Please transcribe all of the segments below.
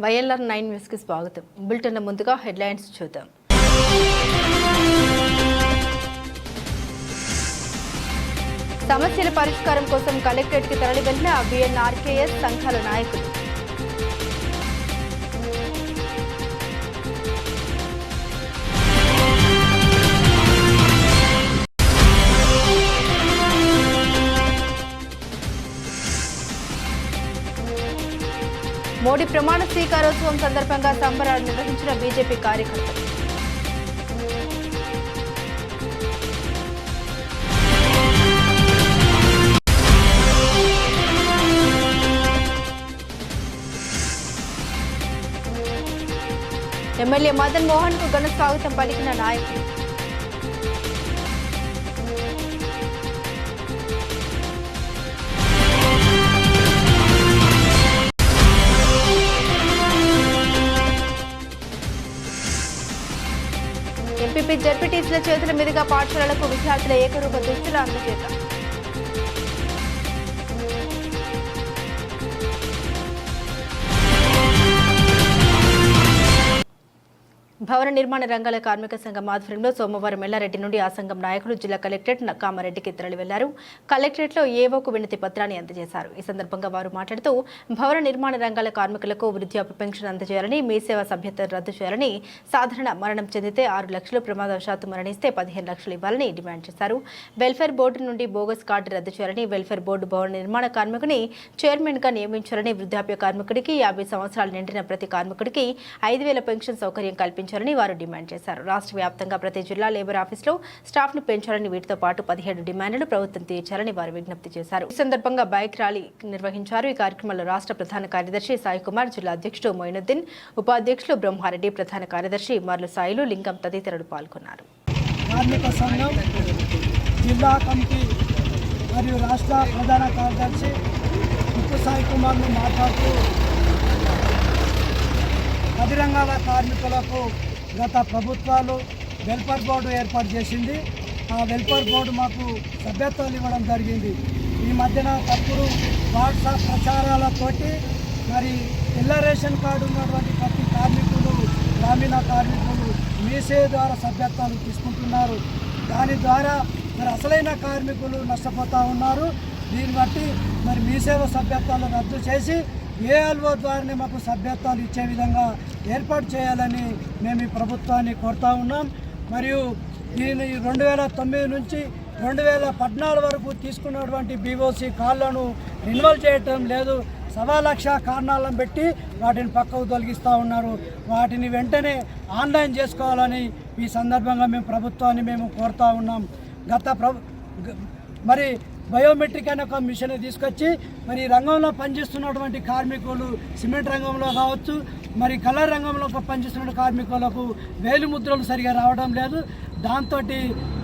YLR nine న్యూస్కి స్వాగతం. Bulletin ముందుగా హెడ్లైన్స్ చూద్దాం. సమస్యల పరిష్కారం కోసం కలెక్టరేట్కి తరలి వెళ్ళిన బిఎన్ఆర్కేఎస్ సంఘాల నాయకులు. మోడీ ప్రమాణ స్వీకారోత్సవం సందర్భంగా సంబరాలు నిర్వహించిన బీజేపీ కార్యకర్తలు. ఎమ్మెల్యే మదన్ మోహన్కు ఘన స్వాగతం పలికిన నాయకులు. ఎంపీపీ జడ్పీటీసీల చేతుల మీదుగా పాఠశాలలకు విద్యార్థుల ఏకరూప దుస్తులు అందజేత భవన నిర్మాణ రంగాల కార్మిక సంఘం ఆధ్వర్యంలో సోమవారం ఎల్లారెడ్డి నుండి ఆ సంఘం నాయకులు జిల్లా కలెక్టరేట్ కామారెడ్డికి తరలి వెళ్ళారు కలెక్టరేట్లో ఏవోకు వినతి పత్రాన్ని అందజేశారు. ఈ సందర్భంగా వారు మాట్లాడుతూ భవన నిర్మాణ రంగాల కార్మికులకు వృద్ధాప్య పెన్షన్ అందజేయాలని మీ సేవ సభ్యత్వం రద్దు చేయాలని సాధారణ మరణం చెందితే ఆరు లక్షలు ప్రమాదవశాత్తు మరణిస్తే పదిహేను లక్షలు ఇవ్వాలని డిమాండ్ చేశారు. వెల్ఫేర్ బోర్డు నుండి బోగస్ కార్డు రద్దు చేయాలని వెల్ఫేర్ బోర్డు భవన నిర్మాణ కార్మికుని చైర్మన్గా నియమించాలని వృద్ధాప్య కార్మికుడికి యాభై సంవత్సరాలు నిండిన ప్రతి కార్మికుడికి ఐదు వేల పెన్షన్ సౌకర్యం కల్పించారు కల్పించాలని వారు డిమాండ్ చేశారు. రాష్ట్ర వ్యాప్తంగా ప్రతి జిల్లా లేబర్ ఆఫీసులో స్టాఫ్ను పెంచాలని వీటితో పాటు పదిహేడు డిమాండ్లు ప్రభుత్వం తీర్చాలని వారు విజ్ఞప్తి చేశారు. ఈ సందర్భంగా బైక్ ర్యాలీ నిర్వహించారు. ఈ కార్యక్రమంలో రాష్ట్ర ప్రధాన కార్యదర్శి సాయి కుమార్ జిల్లా అధ్యక్షుడు మొయినుద్దీన్ ఉపాధ్యక్షులు బ్రహ్మారెడ్డి ప్రధాన కార్యదర్శి మర్లు సాయిలు లింగం తదితరులు పాల్గొన్నారు. కార్మిక సంఘం జిల్లా కమిటీ మరియు రాష్ట్ర ప్రధాన కార్యదర్శి ఉప్పు సాయి కుమార్ను మాట్లాడుతూ బహిరంగాల కార్మికులకు గత ప్రభుత్వాలు వెల్ఫేర్ బోర్డు ఏర్పాటు చేసింది. ఆ వెల్ఫేర్ బోర్డు మాకు సభ్యత్వాలు ఇవ్వడం జరిగింది. ఈ మధ్యన తప్పుడు వాట్సాప్ ప్రచారాలతోటి మరి తెల్ల రేషన్ కార్డు ఉన్నటువంటి ప్రతి కార్మికులు గ్రామీణ కార్మికులు మీసే ద్వారా సభ్యత్వాలు తీసుకుంటున్నారు. దాని ద్వారా మరి అసలైన కార్మికులు నష్టపోతూ ఉన్నారు. దీన్ని బట్టి మరి మీ సేవ సభ్యత్వాలు రద్దు చేసి ఏఎల్ఓ ద్వారానే మాకు సభ్యత్వాలు ఇచ్చే విధంగా ఏర్పాటు చేయాలని మేము ఈ ప్రభుత్వాన్ని కోరుతా ఉన్నాం. మరియు దీని రెండు వేల తొమ్మిది నుంచి రెండు వేల పద్నాలుగు వరకు తీసుకున్నటువంటి బీఓసీ కార్లను రిన్యువల్ చేయటం లేదు. సవా లక్ష కారణాలను పెట్టి వాటిని పక్కకు తొలగిస్తూ ఉన్నారు. వాటిని వెంటనే ఆన్లైన్ చేసుకోవాలని ఈ సందర్భంగా మేము ప్రభుత్వాన్ని మేము కోరుతా ఉన్నాం. గత ప్ర మరి బయోమెట్రిక్ అనే ఒక మిషన్ తీసుకొచ్చి మరి రంగంలో పనిచేస్తున్నటువంటి కార్మికులు సిమెంట్ రంగంలో కావచ్చు మరి కలర్ రంగంలో పనిచేస్తున్న కార్మికులకు వేలు ముద్రలు సరిగా రావడం లేదు. దాంతో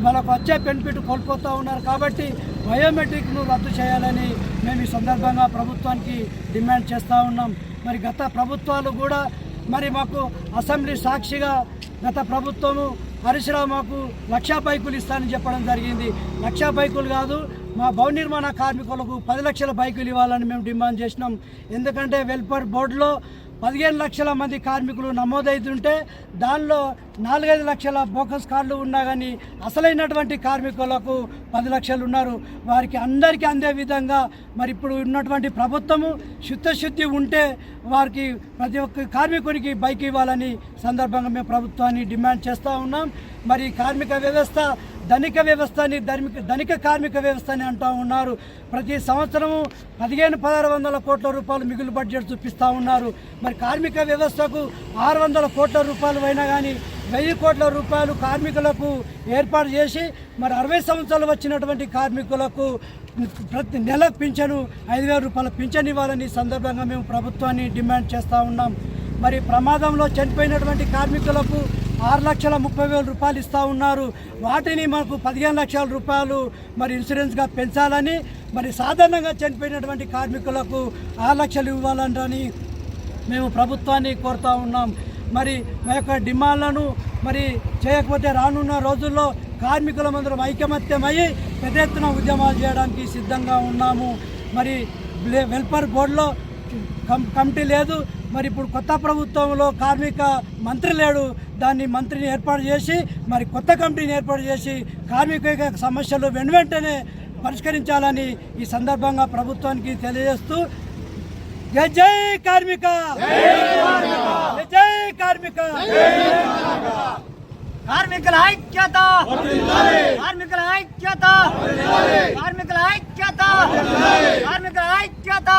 వాళ్ళకు వచ్చే బెనిఫిట్ కోల్పోతూ ఉన్నారు కాబట్టి బయోమెట్రిక్ను రద్దు చేయాలని మేము ఈ సందర్భంగా ప్రభుత్వానికి డిమాండ్ చేస్తూ ఉన్నాం. మరి గత ప్రభుత్వాలు కూడా మరి మాకు అసెంబ్లీ సాక్షిగా గత ప్రభుత్వము హరీశ్రావు మాకు లక్షా బైకులు ఇస్తానని చెప్పడం జరిగింది. లక్షా బైకులు కాదు మా భవన నిర్మాణ కార్మికులకు పది లక్షల బైకులు ఇవ్వాలని మేము డిమాండ్ చేసినాం. ఎందుకంటే వెల్ఫేర్ బోర్డులో పదిహేను లక్షల మంది కార్మికులు నమోదవుతుంటే దానిలో నాలుగైదు లక్షల బోకస్ కార్డులు ఉన్నా కానీ అసలైనటువంటి కార్మికులకు పది లక్షలు ఉన్నారు. వారికి అందరికీ అందే విధంగా మరి ఇప్పుడు ఉన్నటువంటి ప్రభుత్వము శుద్ధశుద్ధి ఉంటే వారికి ప్రతి ఒక్క కార్మికునికి బైక్ ఇవ్వాలని సందర్భంగా మేము ప్రభుత్వాన్ని డిమాండ్ చేస్తూ ఉన్నాం. మరి కార్మిక వ్యవస్థ ధనిక వ్యవస్థని ధనిక ధనిక కార్మిక వ్యవస్థని అంటూ ఉన్నారు. ప్రతి సంవత్సరము పదిహేను పదహారు వందల కోట్ల రూపాయలు మిగులు బడ్జెట్ చూపిస్తూ ఉన్నారు. మరి కార్మిక వ్యవస్థకు ఆరు వందల కోట్ల రూపాయలు అయినా కానీ వెయ్యి కోట్ల రూపాయలు కార్మికులకు ఏర్పాటు చేసి మరి అరవై సంవత్సరాలు వచ్చినటువంటి కార్మికులకు ప్రతి నెల పింఛను ఐదు వేల రూపాయల పింఛన్ ఇవ్వాలని సందర్భంగా మేము ప్రభుత్వాన్ని డిమాండ్ చేస్తూ ఉన్నాం. మరి ప్రమాదంలో చనిపోయినటువంటి కార్మికులకు ఆరు లక్షల ముప్పై వేల రూపాయలు ఇస్తూ ఉన్నారు. వాటిని మనకు పదిహేను లక్షల రూపాయలు మరి ఇన్సూరెన్స్గా పెంచాలని మరి సాధారణంగా చనిపోయినటువంటి కార్మికులకు ఆరు లక్షలు ఇవ్వాలని మేము ప్రభుత్వాన్ని కోరుతూ ఉన్నాం. మరి మా యొక్క డిమాండ్లను మరి చేయకపోతే రానున్న రోజుల్లో కార్మికుల మందరం ఐకమత్యమయ్యి పెద్ద ఎత్తున ఉద్యమాలు చేయడానికి సిద్ధంగా ఉన్నాము. మరి వెల్ఫేర్ బోర్డులో కం కమిటీ లేదు. మరి ఇప్పుడు కొత్త ప్రభుత్వంలో కార్మిక మంత్రి లేడు. దాన్ని మంత్రిని ఏర్పాటు చేసి మరి కొత్త కమిటీని ఏర్పాటు చేసి కార్మిక సమస్యలు వెను వెంటనే పరిష్కరించాలని ఈ సందర్భంగా ప్రభుత్వానికి తెలియజేస్తూ జై జై కార్మిక! జై కార్మిక! కార్మికుల ఐక్యత! కార్మికుల ఐక్యత! కార్మికుల ఐక్యత! కార్మికుల ఐక్యత!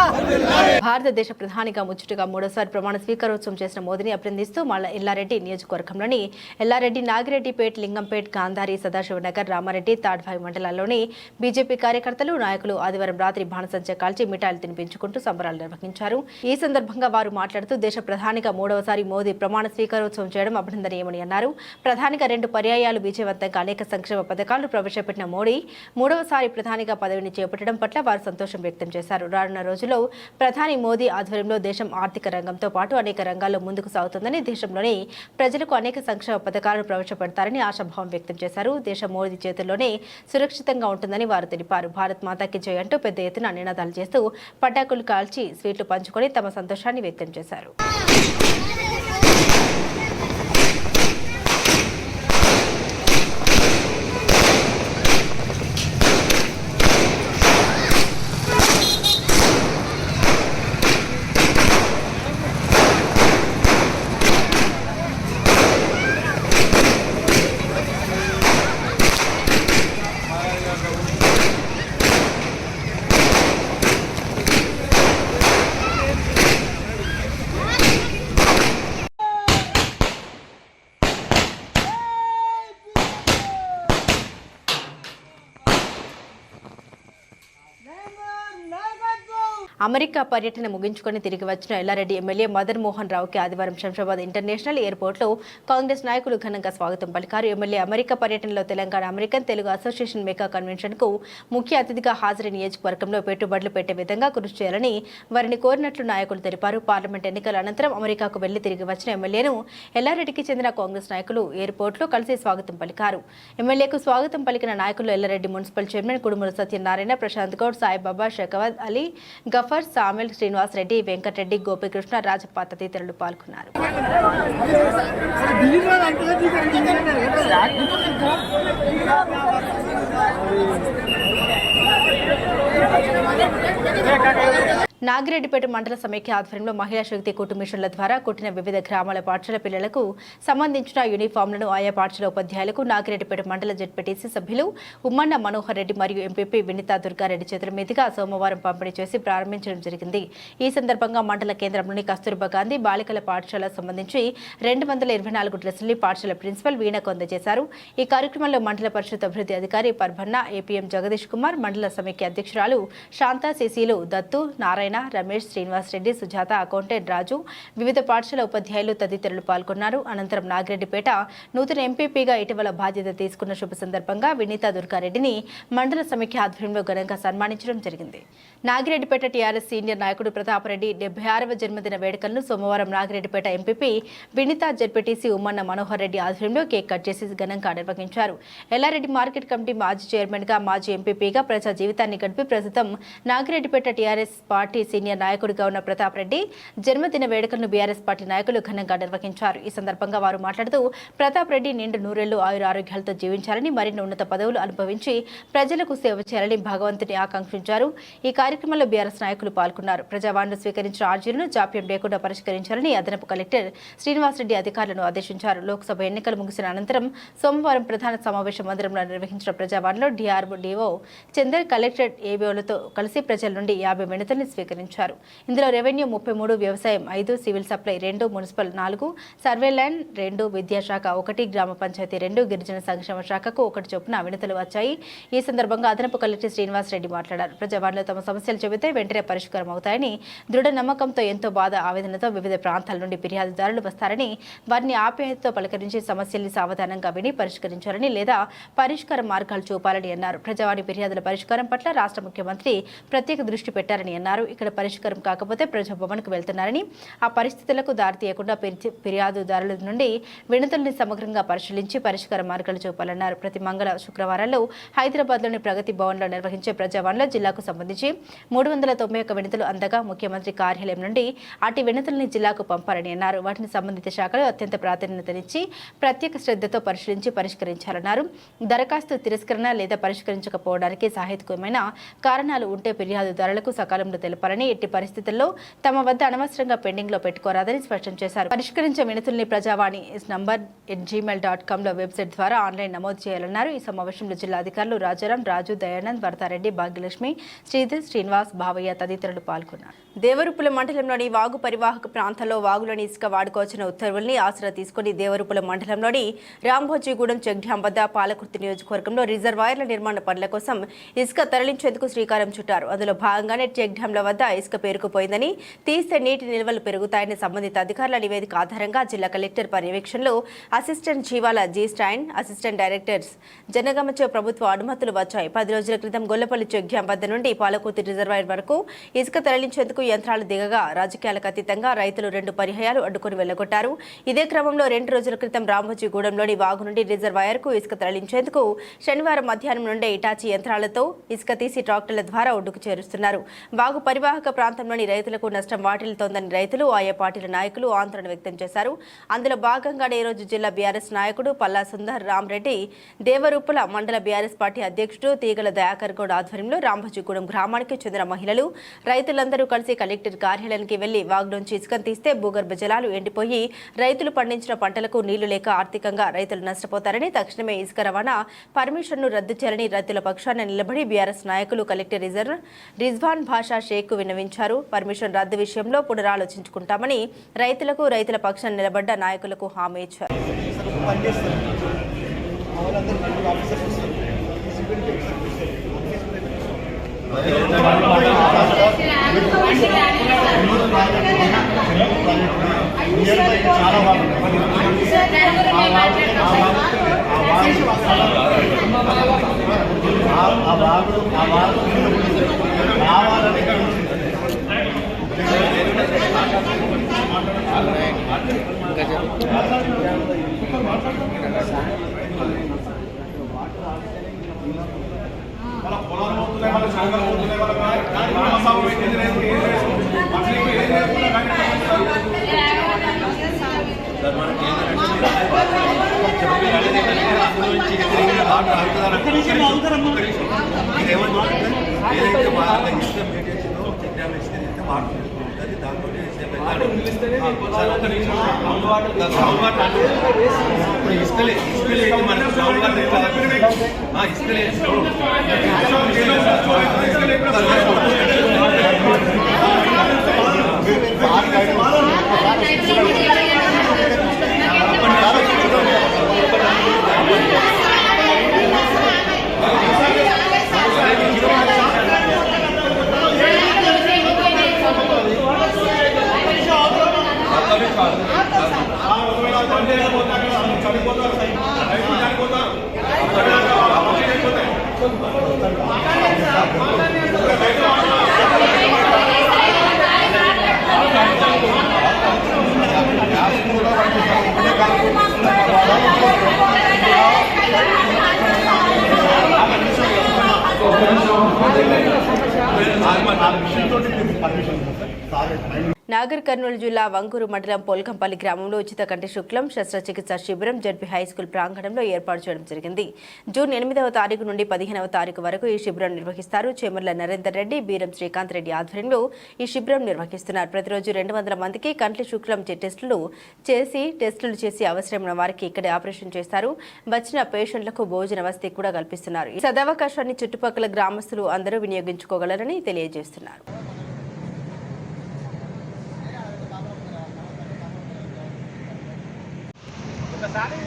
భారతదేశ ప్రధానిగా ముచ్చటగా మూడోసారి ప్రమాణ స్వీకారోత్సవం చేసిన మోదీని అభినందిస్తూ మళ్ళా ఎల్లారెడ్డి నియోజకవర్గంలోని ఎల్లారెడ్డి నాగిరెడ్డిపేట్ లింగంపేట్ గాంధారి సదాశివనగర్ రామారెడ్డి తాడ్భాయి మండలాల్లోని బీజేపీ కార్యకర్తలు నాయకులు ఆదివారం రాత్రి బాణసంచ కాల్చి మిఠాయిలు తినిపించుకుంటూ సంబరాలు నిర్వహించారు. ఈ సందర్భంగా వారు మాట్లాడుతూ దేశ ప్రధానిగా మూడవసారి మోదీ ప్రమాణ స్వీకారోత్సవం చేయడం అభినందనీయమని అన్నారు. ప్రధాని ప్రధానిగా రెండు పర్యాయాలు విజయవంతంగా అనేక సంక్షేమ పథకాలను ప్రవేశపెట్టిన మోడీ మూడవసారి ప్రధానిగా పదవిని చేపట్టడం పట్ల వారు సంతోషం వ్యక్తం చేశారు. రానున్న రోజుల్లో ప్రధాని మోదీ ఆధ్వర్యంలో దేశం ఆర్థిక రంగంతో పాటు అనేక రంగాల్లో ముందుకు సాగుతుందని దేశంలోని ప్రజలకు అనేక సంక్షేమ పథకాలను ప్రవేశపెడతారని ఆశాభావం వ్యక్తం చేశారు. దేశం మోదీ చేతుల్లోనే సురక్షితంగా ఉంటుందని వారు తెలిపారు. భారత్ మాతాకి జయ అంటూ పెద్ద ఎత్తున నినాదాలు చేస్తూ పటాకులు కాల్చి స్వీట్లు పంచుకొని తమ సంతోషాన్ని వ్యక్తం చేశారు. అమెరికా పర్యటన ముగించుకొని తిరిగి వచ్చిన ఎల్లారెడ్డి ఎమ్మెల్యే మదన్ మోహన్ రావుకి ఆదివారం శంషాబాద్ ఇంటర్నేషనల్ ఎయిర్పోర్ట్లో కాంగ్రెస్ నాయకులు ఘనంగా స్వాగతం పలికారు. ఎమ్మెల్యే అమెరికా పర్యటనలో Telangana American Telugu association mega కన్వెన్షన్కు ముఖ్య అతిథిగా హాజరు నియోజకవర్గంలో పెట్టుబడులు పెట్టే విధంగా కృషి చేయాలని వారిని కోరినట్లు నాయకులు తెలిపారు. పార్లమెంట్ ఎన్నికల అనంతరం అమెరికాకు వెళ్ళి తిరిగి వచ్చిన ఎమ్మెల్యేను ఎల్లారెడ్డికి చెందిన కాంగ్రెస్ నాయకులు ఎయిర్పోర్ట్లో కలిసి స్వాగతం పలికారు. ఎమ్మెల్యేకు స్వాగతం పలికిన నాయకులు ఎల్లారెడ్డి మున్సిపల్ చైర్మన్ కుడుముల సత్యనారాయణ ప్రశాంత్ గౌడ్ సాయిబాబా షెకవద్ అలీ గఫర్ సామిల్ శ్రీనివాస్ రెడ్డి వెంకటరెడ్డి గోపికృష్ణ రాజప్ప తదితరులు పాల్గొన్నారు. నాగిరెడ్డిపేట మండల సమైక్య ఆధ్వర్యంలో మహిళా శక్తి కుటుంబిషన్ల ద్వారా కుట్టిన వివిధ గ్రామాల పాఠశాల పిల్లలకు సంబంధించిన యూనిఫామ్లను ఆయా పాఠశాల ఉపాధ్యాయులకు నాగిరెడ్డిపేట మండల జడ్పీటీసీ సభ్యులు ఉమ్మన్న మనోహర్ రెడ్డి మరియు ఎంపీపీ వినితా దుర్గారెడ్డి చేతుల మీదుగా సోమవారం పంపిణీ చేసి ప్రారంభించడం జరిగింది. ఈ సందర్భంగా మండల కేంద్రంలోని కస్తూర్బా గాంధీ బాలికల పాఠశాల సంబంధించి రెండు వందల ఇరవై నాలుగు డ్రెస్సుల్ని పాఠశాల ప్రిన్సిపల్ వీణకు అందజేశారు. ఈ కార్యక్రమంలో మండల పరిషత్ అభివృద్ధి అధికారి పర్భన్న ఏపీఎం జగదీష్ కుమార్ మండల సమైక్య అధ్యక్షురాలు శాంతా సిసిలు దత్తు నారాయణ రమేష్ శ్రీనివాస్ రెడ్డి సుజాత అకౌంటెంట్ రాజు వివిధ పాఠశాల ఉపాధ్యాయులు తదితరులు పాల్గొన్నారు. అనంతరం నాగిరెడ్డిపేట నూతన ఎంపీపీగా ఇటీవల బాధ్యత తీసుకున్న శుభ సందర్భంగా వినీతా దుర్గారెడ్డిని మండల సమీక్ష ఆధ్వర్యంలో ఘనంగా సన్మానించడం జరిగింది. నాగిరెడ్డిపేట టీఆర్ఎస్ సీనియర్ నాయకుడు ప్రతాపరెడ్డి డెబ్బై ఆరవ జన్మదిన వేడుకలను సోమవారం నాగిరెడ్డిపేట ఎంపీపీ వినీతా జడ్పీటీసీ ఉమ్మన్న మనోహర్ రెడ్డి ఆధ్వర్యంలో కేక్ కట్ చేసి ఘనంగా నిర్వహించారు. ఎల్లారెడ్డి మార్కెట్ కమిటీ మాజీ చైర్మన్గా మాజీ ఎంపీపీగా ప్రజా జీవితాన్ని గడిపి ప్రస్తుతం నాగిరెడ్డిపేట టీఆర్ఎస్ పార్టీ సీనియర్ నాయకుడిగా ఉన్న ప్రతాప్ రెడ్డి జన్మదిన వేడుకలను బీఆర్ఎస్ పార్టీ నాయకులు ఘనంగా నిర్వహించారు. ఈ సందర్భంగా వారు మాట్లాడుతూ ప్రతాప్ రెడ్డి నిండు నూరేళ్ళు ఆయుర ఆరోగ్యాలతో జీవించాలని మరిన్ని ఉన్నత పదవులు అనుభవించి ప్రజలకు సేవ చేయాలని భగవంతుని ఆకాంక్షించారు. ఈ కార్యక్రమంలో బీఆర్ఎస్ నాయకులు పాల్గొన్నారు. ప్రజావాణిలో స్వీకరించిన ఆర్జీలను జాప్యం లేకుండా పరిష్కరించాలని అదనపు కలెక్టర్ శ్రీనివాసరెడ్డి అధికారులను ఆదేశించారు. లోక్సభ ఎన్నికలు ముగిసిన అనంతరం సోమవారం ప్రధాన సమావేశ మందిరంలో నిర్వహించిన ప్రజావాణిలో డిఆర్డీఓ చందర్ కలెక్టర్ ఏబీఓలతో కలిసి ప్రజల నుండి యాభై వినతుల్ని స్వీకరించారు. ఇందులో రెవెన్యూ ముప్పై మూడు వ్యవసాయం ఐదు సివిల్ సప్లై రెండు మున్సిపల్ నాలుగు సర్వే ల్యాండ్ రెండు విద్యాశాఖ ఒకటి గ్రామ పంచాయతీ రెండు గిరిజన సంక్షేమ శాఖకు ఒకటి చొప్పున వినతులు వచ్చాయి. ఈ సందర్భంగా అదనపు కలెక్టర్ శ్రీనివాస్ రెడ్డి మాట్లాడారు. ప్రజావాణిలో తమ సమస్యలు చెబితే వెంటనే పరిష్కారం అవుతాయని దృఢ నమ్మకంతో ఎంతో బాధ ఆవేదనతో వివిధ ప్రాంతాల నుండి ఫిర్యాదుదారులు వస్తారని వారిని ఆప్యాయతతో పలకరించి సమస్యల్ని సావధానంగా విని పరిష్కరించాలని లేదా పరిష్కార మార్గాలు చూపాలని అన్నారు. ప్రజావాణి ఫిర్యాదుల పరిష్కారం పట్ల రాష్ట్ర ముఖ్యమంత్రి ప్రత్యేక దృష్టి పెట్టారని అన్నారు. ఇక్కడ పరిష్కారం కాకపోతే ప్రజాభవన్కు వెళ్తున్నారని ఆ పరిస్థితులకు దారితీయకుండా ఫిర్యాదుదారుల నుండి వినతుల్ని సమగ్రంగా పరిశీలించి పరిష్కార మార్గాలు చూపాలన్నారు. ప్రతి మంగళ శుక్రవారాల్లో హైదరాబాద్లోని ప్రగతి భవన్లో నిర్వహించే ప్రజాభవన్లో జిల్లాకు సంబంధించి మూడు వందల తొంభై ఒక్క వినతులు అందగా ముఖ్యమంత్రి కార్యాలయం నుండి అటు వినతుల్ని జిల్లాకు పంపారని అన్నారు. వాటిని సంబంధిత శాఖలు అత్యంత ప్రాధాన్యతనిచ్చి ప్రత్యేక శ్రద్ధతో పరిశీలించి పరిష్కరించాలన్నారు. దరఖాస్తు తిరస్కరణ లేదా పరిష్కరించకపోవడానికి సాహిత్యమైన కారణాలు ఉంటే ఫిర్యాదుదారులకు సకాలంలో తెలపాలని ఎట్టి పరిస్థితుల్లో తమ వద్ద అనవసరంగా పెండింగ్లో పెట్టుకోరాదని స్పష్టం చేశారు. పరిష్కరించే వినతుల్ని ప్రజావాణి నంబర్ జీమెయిల్ డాట్ కామ్లో వెబ్సైట్ ద్వారా ఆన్లైన్ నమోదు చేయాలన్నారు. ఈ సమావేశంలో జిల్లా అధికారులు రాజారాం రాజు దయానంద్ వరతారెడ్డి భాగ్యలక్ష్మి శ్రీధర్ శ్రీనివాస్ భావయ్య తదితరులు పాల్గొన్నారు. దేవరుపుల మండలంలోని వాగు పరివాహక ప్రాంతాల్లో వాగులోని ఇసుక వాడుకోవచ్చిన ఉత్తర్వుల్ని ఆసరా తీసుకుని దేవరుపుల మండలంలోని రాంభోజీగూడెం చెక్డ్యాం వద్ద పాలకుర్తి నియోజకవర్గంలో రిజర్వాయర్ల నిర్మాణ పనుల కోసం ఇసుక తరలించేందుకు శ్రీకారం చుట్టారు. అందులో భాగంగానే చెక్డ్యాంల వద్ద ఇసుక పేరుకుపోయిందని తీస్తే నీటి నిల్వలు పెరుగుతాయని సంబంధిత అధికారుల నివేదిక ఆధారంగా జిల్లా కలెక్టర్ పర్యవేక్షణలో అసిస్టెంట్ జీవాల జీ స్టాండ్ అసిస్టెంట్ డైరెక్టర్స్ జనగమచే ప్రభుత్వ అనుమతులు వచ్చాయి. పది రోజుల క్రితం గొల్లపల్లి చెక్ వద్ద నుండి పాలకూతి రిజర్వాయర్ వరకు ఇసుక తరలించేందుకు యంత్రాలు దిగగా రాజకీయాలకు అతీతంగా రైతులు రెండు పర్యాయాలు అడ్డుకుని వెళ్ళగొట్టారు ఇదే క్రమంలో రెండు రోజుల క్రితం రామోజీగూడెంలోని వాగు నుండి రిజర్వాయర్కు ఇసుక తరలించేందుకు శనివారం మధ్యాహ్నం నుండే ఇటాచి యంత్రాలతో ఇసుక తీసి ట్రాక్టర్ల ద్వారా ఒడ్డుకు చేరుస్తున్నారు. వాగు పరివాహక ప్రాంతంలోని రైతులకు నష్టం వాటిల్తోందని రైతులు ఆయా పార్టీల నాయకులు ఆందోళన వ్యక్తం చేశారు. అందులో భాగంగానే ఈరోజు జిల్లా బీఆర్ఎస్ నాయకుడు పల్లా సుందర్ రామరెడ్డి దేవరూపుల మండల బీఆర్ఎస్ పార్టీ అధ్యక్షుడు తీగల దయాకర్ గౌడ్ ఆధ్వర్యంలో రాంభజీగూడెం గ్రామానికి చెందిన మహిళలు రైతులందరూ కలిసి కలెక్టర్ కార్యాలయానికి వెళ్ళి వాగ్లోంచి ఇసుకను తీస్తే భూగర్భ జలాలు ఎండిపోయి రైతులు పండించిన పంటలకు నీళ్ళు లేక ఆర్థికంగా రైతులు నష్టపోతారని తక్షణమే ఇసుక రవాణా పర్మిషన్ను రద్దు చేయాలని రైతుల పక్షాన నిలబడి బీఆర్ఎస్ నాయకులు కలెక్టర్ రిజర్వ్ రిజ్వాన్ భాషా షేక్ విన్నవించారు. పర్మిషన్ రద్దు విషయంలో పునరాలోచించుకుంటామని రైతులకు రైతుల పక్షం నిలబడ్డ నాయకులకు హామీ ఇచ్చారు. ఆ వాగుడు ఆ వాగుడు రావాలని ఏదైతే బాగా ఇష్టం పెట్టేసిందో చెక్ డ్యామ్ ఇస్తే వాటర్ ఉంటుంది దాంతో ఇప్పుడు ఇసుకలే ఇసుకలే గ్రౌండ్ వాటర్ ఎట్లా ఇసుకలే నాగర్ వంకూరు వంగూరు మండలం పోల్కంపల్లి గ్రామంలో ఉచిత కంటి శుక్లం శస్త్రచికిత్స శిబిరం జడ్పీ హై స్కూల్ ప్రాంగణంలో ఏర్పాటు చేయడం జరిగింది. జూన్ ఎనిమిదవ తారీఖు నుండి పదిహేనవ తారీఖు వరకు ఈ శిబిరం నిర్వహిస్తారు. చేమర్ల నరేందర్ రెడ్డి బీరం శ్రీకాంత్ రెడ్డి ఆధ్వర్యంలో ఈ శిబిరం నిర్వహిస్తున్నారు. ప్రతిరోజు రెండు వందల మందికి కంటి శుక్లం టెస్టులు చేసి టెస్టులు చేసి అవసరమైన వారికి ఇక్కడే ఆపరేషన్ చేస్తారు. వచ్చిన పేషెంట్లకు భోజన వసతి కూడా కల్పిస్తున్నారు. ఈ సదవకాశాన్ని చుట్టుపక్కల గ్రామస్తులు అందరూ వినియోగించుకోగలరని తెలియజేస్తున్నారు. ఒక్కసారి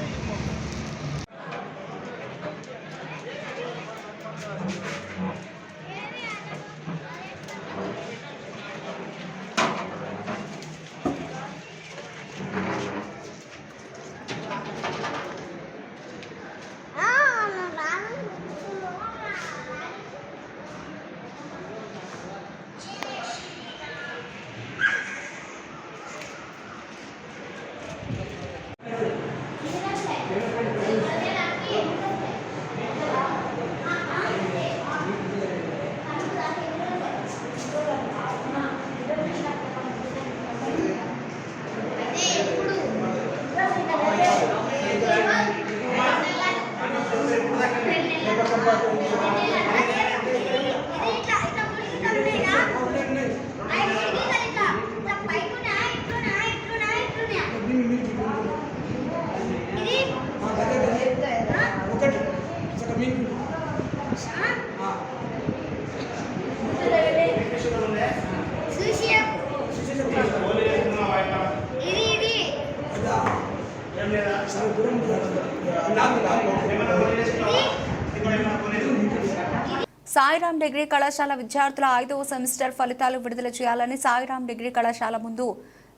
డిగ్రీ కళాశాల విద్యార్థుల ఐదవ సెమిస్టర్ ఫలితాలు విడుదల చేయాలని సాయిరాం డిగ్రీ కళాశాల ముందు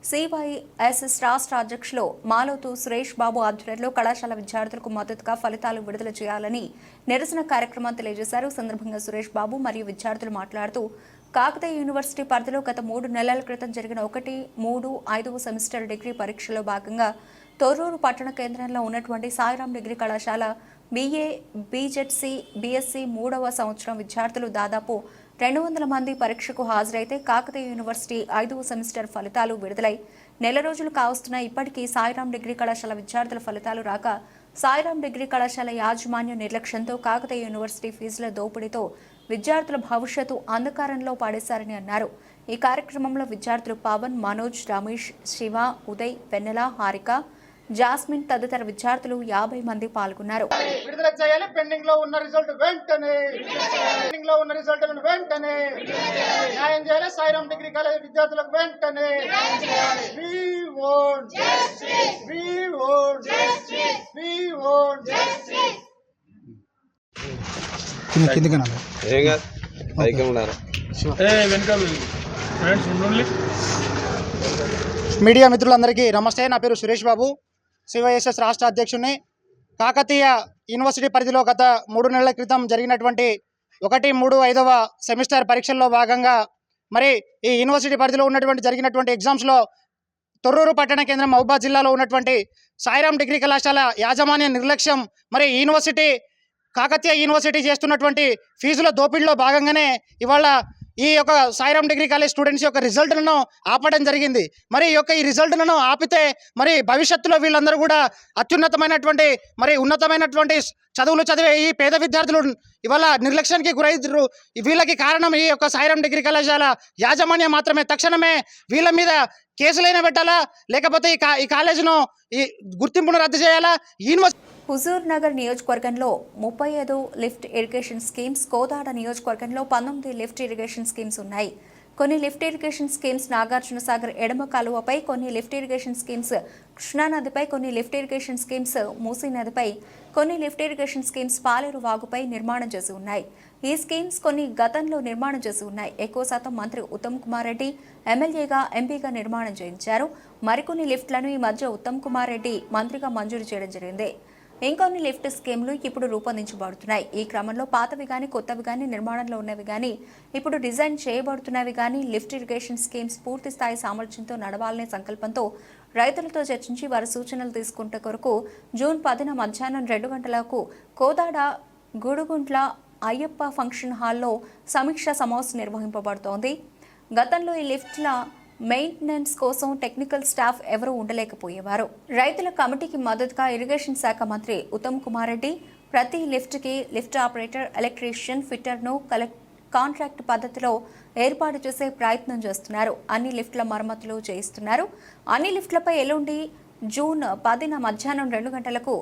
సివైఎస్ఎస్ రాష్ట్ర అధ్యక్షులు మాలోతు సురేష్ బాబు ఆధ్వర్యంలో కళాశాల విద్యార్థులకు మద్దతుగా ఫలితాలు విడుదల చేయాలని నిరసన కార్యక్రమం తెలియజేశారు. సందర్భంగా సురేష్ బాబు మరియు విద్యార్థులు మాట్లాడుతూ కాకతీయ యూనివర్సిటీ పరిధిలో గత మూడు నెలల క్రితం జరిగిన ఒకటి మూడు ఐదవ సెమిస్టర్ డిగ్రీ పరీక్షలో భాగంగా తొర్రూరు పట్టణ కేంద్రంలో ఉన్నటువంటి సాయిరాం డిగ్రీ కళాశాల బీఏ బీజెడ్సీ బీఎస్సీ మూడవ సంవత్సరం విద్యార్థులు దాదాపు రెండు వందల మంది పరీక్షకు హాజరైతే కాకతీయ యూనివర్సిటీ ఐదవ సెమిస్టర్ ఫలితాలు విడుదలై నెల రోజులు కావస్తున్న ఇప్పటికీ సాయిరాం డిగ్రీ కళాశాల విద్యార్థుల ఫలితాలు రాక సాయిరాం డిగ్రీ కళాశాల యాజమాన్య నిర్లక్ష్యంతో కాకతీయ యూనివర్సిటీ ఫీజుల దోపిడీతో విద్యార్థుల భవిష్యత్తు అంధకారంలో పాడేశారని అన్నారు. ఈ కార్యక్రమంలో విద్యార్థులు పవన్ మనోజ్ రమేష్ శివ ఉదయ్ వెన్నెల హారిక జాస్మిన్ తదితర విద్యార్థులు యాభై మంది పాల్గొన్నారు. విడుదల చేయాలి. పెండింగ్లో ఉన్న రిజల్ట్ వెంటనే. పెండింగ్లో ఉన్న రిజల్ట్ వెంటనే. న్యాయం చేయాలి. సాయిరాం డిగ్రీ కాలేజ్ విద్యార్థులకు వెంటనే. మీడియా మిత్రులందరికీ నమస్తే. నా పేరు సురేష్ బాబు. సివైఎస్ఎస్ రాష్ట్ర అధ్యక్షుడిని కాకతీయ యూనివర్సిటీ పరిధిలో గత మూడు నెలల క్రితం జరిగినటువంటి ఒకటి మూడు ఐదవ సెమిస్టర్ పరీక్షల్లో భాగంగా మరి ఈ యూనివర్సిటీ పరిధిలో ఉన్నటువంటి జరిగినటువంటి ఎగ్జామ్స్లో తొర్రూరు పట్టణ కేంద్రం మహబూబాద్ జిల్లాలో ఉన్నటువంటి సాయిరాం డిగ్రీ కళాశాల యాజమాన్య నిర్లక్ష్యం మరి యూనివర్సిటీ కాకతీయ యూనివర్సిటీ చేస్తున్నటువంటి ఫీజుల దోపిడీలో భాగంగానే ఇవాళ ఈ యొక్క సాయిరామ్ డిగ్రీ కాలేజ్ స్టూడెంట్స్ యొక్క రిజల్ట్లను ఆపడం జరిగింది. మరి ఈ యొక్క ఈ రిజల్ట్లను ఆపితే మరి భవిష్యత్తులో వీళ్ళందరూ కూడా అత్యున్నతమైనటువంటి మరి ఉన్నతమైనటువంటి చదువులు చదివే ఈ పేద విద్యార్థులు ఇవాళ నిర్లక్ష్యానికి గురైతురు వీళ్ళకి కారణం ఈ యొక్క సాయిరామ్ డిగ్రీ కళాశాల యాజమాన్యం మాత్రమే. తక్షణమే వీళ్ళ మీద కేసులైనా పెట్టాలా? లేకపోతే ఈ కా ఈ కాలేజీను ఈ గుర్తింపును రద్దు చేయాలా? యూనివర్సిటీ హుజూర్ నగర్ నియోజకవర్గంలో ముప్పై ఐదు లిఫ్ట్ ఇరిగేషన్ స్కీమ్స్ కోదాడ నియోజకవర్గంలో పంతొమ్మిది లిఫ్ట్ ఇరిగేషన్ స్కీమ్స్ ఉన్నాయి. కొన్ని lift irrigation schemes Nagarjuna Sagar ఎడమ కాలువపై కొన్ని లిఫ్ట్ ఇరిగేషన్ స్కీమ్స్ కృష్ణానదిపై కొన్ని లిఫ్ట్ ఇరిగేషన్ స్కీమ్స్ మూసీ నదిపై కొన్ని లిఫ్ట్ ఇరిగేషన్ స్కీమ్స్ పాలేరు వాగుపై నిర్మాణం చేసి ఉన్నాయి. ఈ స్కీమ్స్ కొన్ని గతంలో నిర్మాణం చేసి ఉన్నాయి. ఎక్కువ శాతం మంత్రి ఉత్తమ్ కుమార్ రెడ్డి ఎమ్మెల్యేగా ఎంపీగా నిర్మాణం చేయించారు. మరికొన్ని లిఫ్ట్లను ఈ మధ్య ఉత్తమ్ కుమార్ రెడ్డి మంత్రిగా మంజూరు చేయడం జరిగింది. ఇంకొన్ని లిఫ్ట్ స్కీమ్లు ఇప్పుడు రూపొందించబడుతున్నాయి. ఈ క్రమంలో పాతవి కానీ కొత్తవి కానీ నిర్మాణంలో ఉన్నవి కానీ ఇప్పుడు డిజైన్ చేయబడుతున్నవి కానీ లిఫ్ట్ ఇరిగేషన్ స్కీమ్స్ పూర్తి స్థాయి సామర్థ్యంతో నడవాలనే సంకల్పంతో రైతులతో చర్చించి వారి సూచనలు తీసుకుంటే కొరకు జూన్ పదిన మధ్యాహ్నం రెండు గంటలకు కోదాడ గుడుగుంట్ల అయ్యప్ప ఫంక్షన్ హాల్లో సమీక్ష సమావేశం నిర్వహింపబడుతోంది. గతంలో ఈ లిఫ్ట్ల మెయింటెనెన్స్ కోసం టెక్నికల్ స్టాఫ్ ఎవరూ ఉండలేకపోయేవారు. రైతుల కమిటీకి మద్దతుగా ఇరిగేషన్ శాఖ మంత్రి ఉత్తమ్ కుమార్ రెడ్డి ప్రతి లిఫ్ట్కి లిఫ్ట్ ఆపరేటర్ ఎలక్ట్రీషియన్ ఫిట్టర్ను కలెక్ట్ కాంట్రాక్ట్ పద్ధతిలో ఏర్పాటు చేసే ప్రయత్నం చేస్తున్నారు. అన్ని లిఫ్ట్ల మరమ్మతులు చేయిస్తున్నారు. అన్ని లిఫ్ట్లపై ఎల్లుండి జూన్ పదిన మధ్యాహ్నం రెండు గంటలకు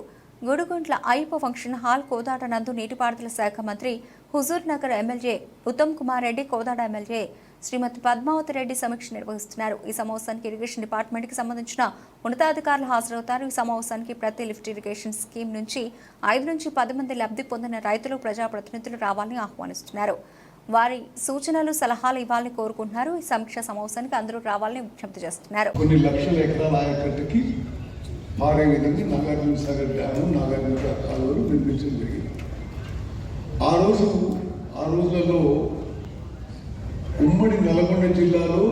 గుడుగుంట్ల అయ్యప్ప ఫంక్షన్ హాల్ కోదాట నందు నీటిపారుదల శాఖ మంత్రి హుజూర్ నగర్ ఎమ్మెల్యే ఉత్తమ్ కుమార్ రెడ్డి కోదాడ ఎమ్మెల్యే శ్రీమతి పద్మావతి రెడ్డి సమీక్ష నిర్వహిస్తున్నారు. ఈ సమావేశానికి ఇరిగేషన్ డిపార్ట్మెంట్కి సంబంధించిన ఉన్నతాధికారులు హాజరవుతారు. ఈ సమావేశానికి ప్రతి లిఫ్ట్ ఇరిగేషన్ స్కీమ్ నుంచి ఐదు నుంచి పది మంది లబ్ధి పొందిన రైతులు ప్రజాప్రతినిధులు రావాలని ఆహ్వానిస్తున్నారు. వారి సూచనలు సలహాలు ఇవ్వాలని కోరుకుంటున్నారు. ఈ సమీక్ష సమావేశానికి అందరూ రావాలని విజ్ఞప్తి చేస్తున్నారు. కొన్ని లక్షల ఎకరాల ఆయకట్టుకి మారే విధంగా నాగార్జున సాగర్ డ్యాము నాగార్జున కాలువలు నిర్మించడం జరిగింది. ఆ రోజు ఆ రోజులలో ఉమ్మడి నల్గొండ జిల్లాలో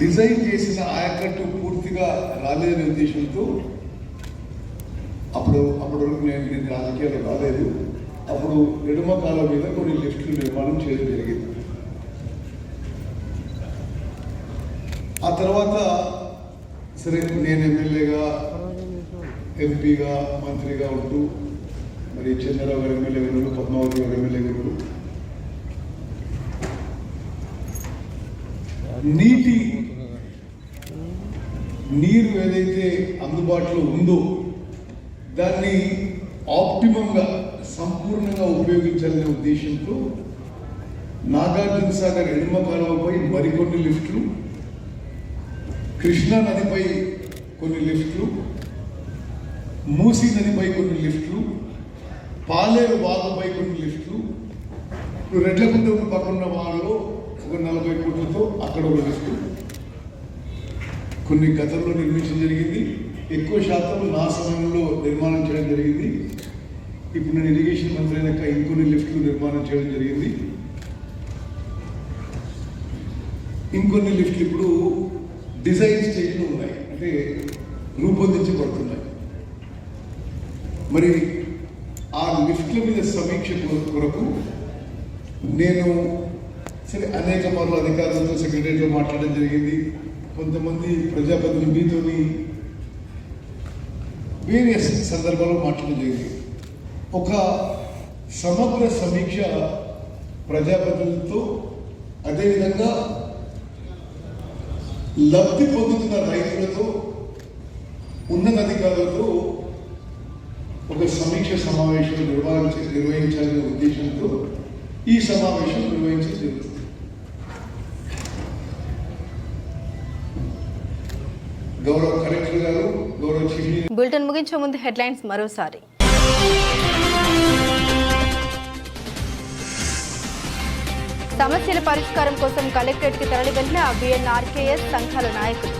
డిజైన్ చేసిన ఆయకట్టు పూర్తిగా రాలేదనే ఉద్దేశంతో అప్పుడు అప్పటి వరకు నేను దీన్ని రాజకీయాలు రాలేదు. అప్పుడు ఎడమ కాలం మీద కొన్ని లిఫ్ట్లు నిర్మాణం చేయడం జరిగింది. ఆ తర్వాత సరే నేను ఎమ్మెల్యేగా ఎంపీగా మంత్రిగా ఉంటూ మరి చంద్రరావు గారు ఎమ్మెల్యే గారు పద్మావతి గారు ఎమ్మెల్యే గారు నీటి నీరు ఏదైతే అందుబాటులో ఉందో దాన్ని ఆప్టిమంగా సంపూర్ణంగా ఉపయోగించాలనే ఉద్దేశంతో నాగార్జున సాగర్ ఎడమ కాలువపై మరికొన్ని లిఫ్ట్లు కృష్ణా నదిపై కొన్ని లిఫ్ట్లు మూసీ నదిపై కొన్ని లిఫ్ట్లు పాలేరు వాగుపై కొన్ని లిఫ్ట్లు రెడ్ల రెడ్లకుంట పక్కన వాళ్ళు ఒక నలభై కోట్లతో అక్కడ ఒక లిస్టు కొన్ని గతంలో నిర్మించడం జరిగింది. ఎక్కువ శాతం నా సమయంలో నిర్మాణం చేయడం జరిగింది. ఇప్పుడు నేను ఇరిగేషన్ మంత్రి అయినాక ఇంకొన్ని లిఫ్ట్లు నిర్మాణం చేయడం జరిగింది. ఇంకొన్ని లిఫ్ట్లు ఇప్పుడు డిజైన్ స్టేజ్లో ఉన్నాయి. అంటే రూపొందించబడుతున్నాయి. మరి ఆ లిఫ్ట్ల మీద సమీక్ష కొరకు నేను సరే అనేక మార్లు అధికారులతో సెక్రటరీతో మాట్లాడడం జరిగింది. కొంతమంది ప్రజాప్రతినిధులు మీతోని వేరియస్ సందర్భాల్లో మాట్లాడడం జరిగింది. ఒక సమగ్ర సమీక్ష ప్రజాప్రతినిధులతో అదేవిధంగా లబ్ధి పొందుతున్న రైతులతో ఉన్నతాధికారులతో ఒక సమీక్ష సమావేశం నిర్వహించి నిర్వహించాలనే ఉద్దేశంతో ఈ సమావేశం నిర్వహించి జరుగుతుంది గౌరవ కలెక్టర్ గారు గౌరవ చీఫ్ బులెటిన్ ముగించే ముందు హెడ్లైన్స్ మరోసారి. సమస్యల పరిష్కారం కోసం కలెక్టరేట్కి తరలి వెళ్ళిన బిఎన్ఆర్కేఎస్ సంఘాల నాయకులు.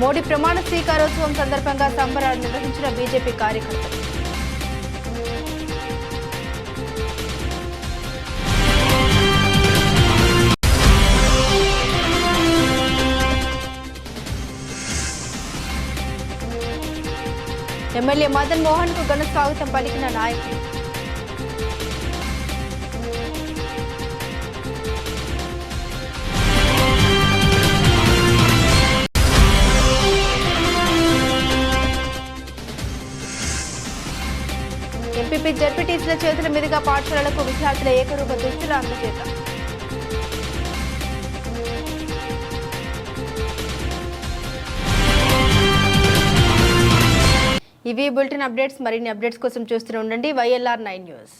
మోడీ ప్రమాణ స్వీకారోత్సవం సందర్భంగా సంబరాలు నిర్వహించిన బీజేపీ కార్యకర్తలు. ఎమ్మెల్యే మదన్ మోహన్కు ఘన స్వాగతం పలికిన నాయకులు. ఎంపీపీ జడ్పీటీసీల చేతుల మీదుగా పాఠశాలలకు విద్యార్థుల ఏకరూప దుస్తులు అందజేత ఇవి బులెటిన్ అప్డేట్స్ మరిన్ని అప్డేట్స్ కోసం చూస్తూనే ఉండండి. YLR nine news.